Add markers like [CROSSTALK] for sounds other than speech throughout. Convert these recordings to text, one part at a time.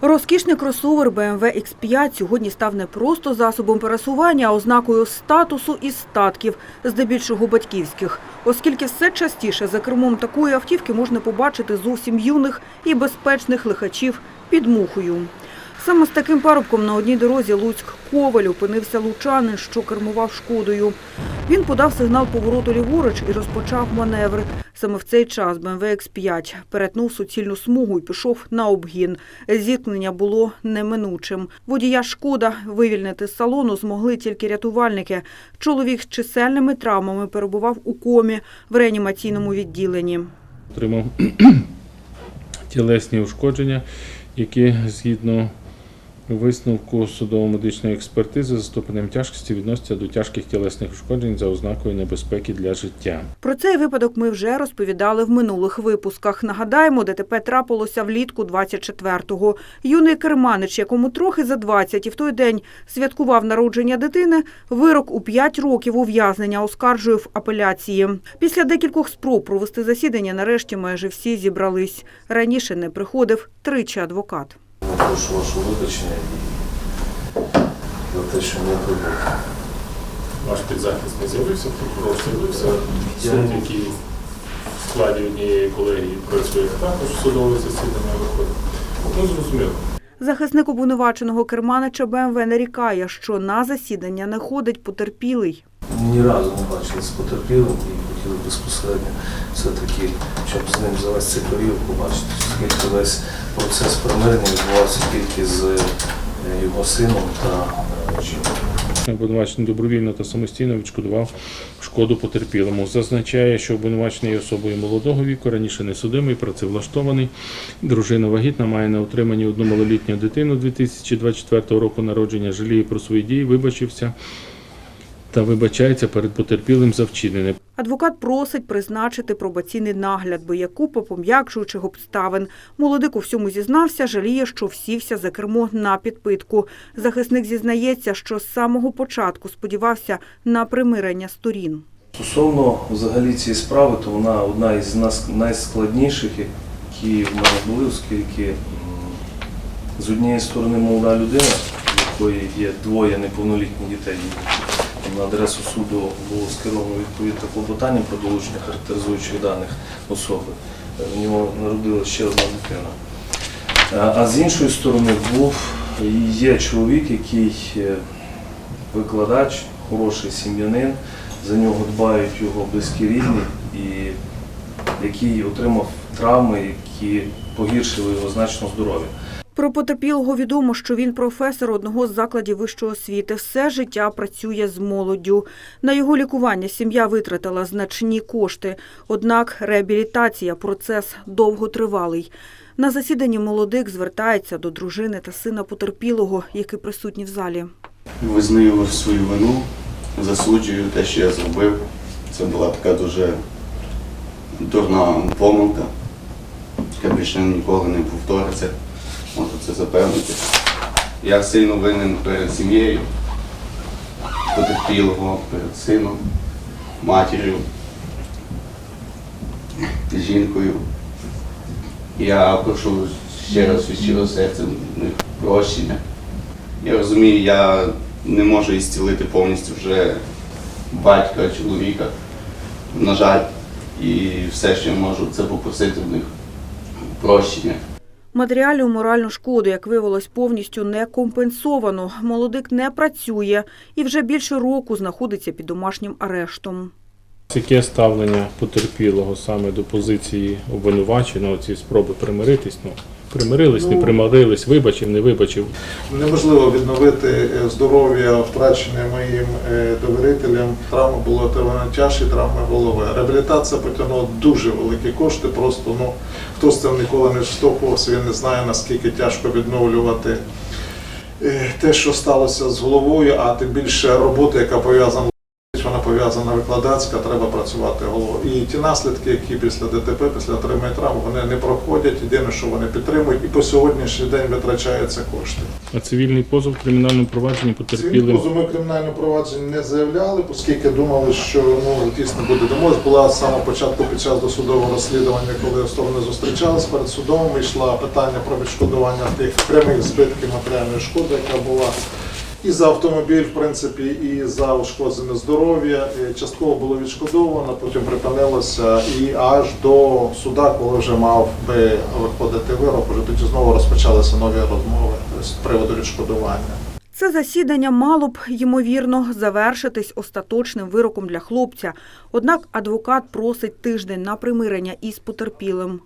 Розкішний кросовер BMW X5 сьогодні став не просто засобом пересування, а ознакою статусу і статків, здебільшого батьківських, оскільки все частіше за кермом такої автівки можна побачити зовсім юних і безпечних лихачів під мухою. Саме з таким парубком на одній дорозі Луцьк-Коваль опинився лучанин, що кермував шкодою. Він подав сигнал повороту ліворуч і розпочав маневр. Саме в цей час BMW X5 перетнув суцільну смугу і пішов на обгін. Зіткнення було неминучим. Водія «Шкода» вивільнити з салону змогли тільки рятувальники. Чоловік з чисельними травмами перебував у комі в реанімаційному відділенні. отримав [CLEARS THROAT] тілесні ушкодження, які згідно висновку судово-медичної експертизи за ступенем тяжкості відносяться до тяжких тілесних ушкоджень за ознакою небезпеки для життя. Про цей випадок ми вже розповідали в минулих випусках. Нагадаємо, ДТП трапилося влітку 24-го. Юний керманич, якому трохи за 20 і в той день святкував народження дитини, вирок у 5 років ув'язнення оскаржує в апеляції. Після декількох спроб провести засідання нарешті майже всі зібрались. Раніше не приходив тричі адвокат. Прошу вашого вибачення за те, що не прибув. Ваш підзахисний з'явився, прокурор з'явився, Я суд, який в складі однієї колегії працює також судове засідання виходить. Ну, зрозуміло. Захисник обвинуваченого керманича БМВ нарікає, що на засідання не ходить потерпілий. Ні разу не бачили з потерпілим і хотіли безпосередньо все-таки, щоб з ним за цей період побачити, оскільки весь процес примирення відбувався тільки з е, його сином та е, жінкою. Обвинувачений добровільно та самостійно відшкодував шкоду потерпілому. Зазначає, що обвинувачений особою молодого віку, раніше не судимий, працевлаштований. Дружина вагітна, має на утриманні одну малолітню дитину 2024 року народження, жаліє про свої дії, вибачився та вибачається перед потерпілим за вчинене. Адвокат просить призначити пробаційний нагляд, бо є купа пом'якшуючих обставин. Молодик у всьому зізнався, жаліє, що всівся за кермо на підпитку. Захисник зізнається, що з самого початку сподівався на примирення сторін. Стосовно взагалі цієї справи, то вона одна із найскладніших, які в мене були, оскільки з однієї сторони молода людина, в якої є двоє неповнолітніх дітей. На адресу суду було скеровано відповідне клопотання про долучення характеризуючих даних особи. Е, В нього народилася ще одна дитина. Е, А з іншої сторони був є чоловік, який е, викладач, хороший сім'янин, за нього дбають його близькі рідні, і який отримав травми, які погіршили його значно здоров'я. Про потерпілого відомо, що він професор одного з закладів вищої освіти. Все життя працює з молоддю. На його лікування сім'я витратила значні кошти. Однак реабілітація – процес довготривалий. На засіданні молодик звертається до дружини та сина потерпілого, які присутні в залі. Визнаю свою вину, засуджую те, що я зробив. Це була така дуже дурна помилка, яка більше ніколи не повториться. Можу це запевнити. Я сильно винен перед сім'єю, потерпілого, перед сином, матір'ю, жінкою. Я прошу ще раз від щирого серця прощення. Я розумію, я не можу ісцілити повністю вже батька, чоловіка. На жаль, і все, що я можу, це попросити в них прощення. Матеріальну моральну шкоду, як виявилось, повністю не компенсовано. Молодик не працює і вже більше року знаходиться під домашнім арештом. Яке ставлення потерпілого саме до позиції обвинуваченого, ці спроби примиритись? Ну, примирились, не Ну, примирились, вибачив, не вибачив. Неможливо відновити е, здоров'я, втрачене моїм е, довірителям. Травма була тяжкі, травма голови. Реабілітація потягнула дуже великі кошти. Просто ну хто з цим ніколи не штовхувався, він не знає наскільки тяжко відновлювати е, те, що сталося з головою, а тим більше робота, яка пов'язана з вона пов'язана. пов'язана викладацька, треба працювати головою. І ті наслідки, які після ДТП, після отримання травм, вони не проходять. Єдине, що вони підтримують, і по сьогоднішній день витрачаються кошти. А цивільний позов в кримінальному провадженні Цивільні потерпілим позови ми кримінальне провадження не заявляли, оскільки думали, що ну дійсно буде домовленість. Була з самого початку під час досудового розслідування, коли сторони зустрічались перед судом, йшла питання про відшкодування тих прямих збитків матеріальної шкоди, яка була. І за автомобіль, в принципі, і за ушкоджене здоров'я частково було відшкодовано, потім припинилося і аж до суда, коли вже мав би виходити вирок, вже тоді знову розпочалися нові розмови з приводу відшкодування. Це засідання мало б, ймовірно, завершитись остаточним вироком для хлопця. Однак адвокат просить тиждень на примирення із потерпілим.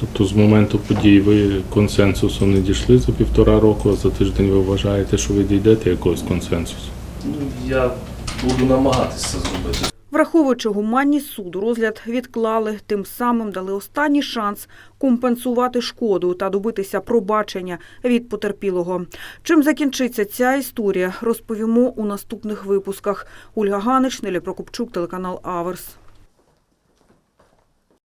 Тобто з моменту подій ви консенсусу не дійшли за півтора року, а за тиждень ви вважаєте, що ви дійдете якогось консенсусу? Ну, я буду намагатися це зробити. Враховуючи гуманність суду, розгляд відклали, тим самим дали останній шанс компенсувати шкоду та добитися пробачення від потерпілого. Чим закінчиться ця історія, розповімо у наступних випусках. Ольга Ганич, Неля Прокопчук, телеканал Аверс.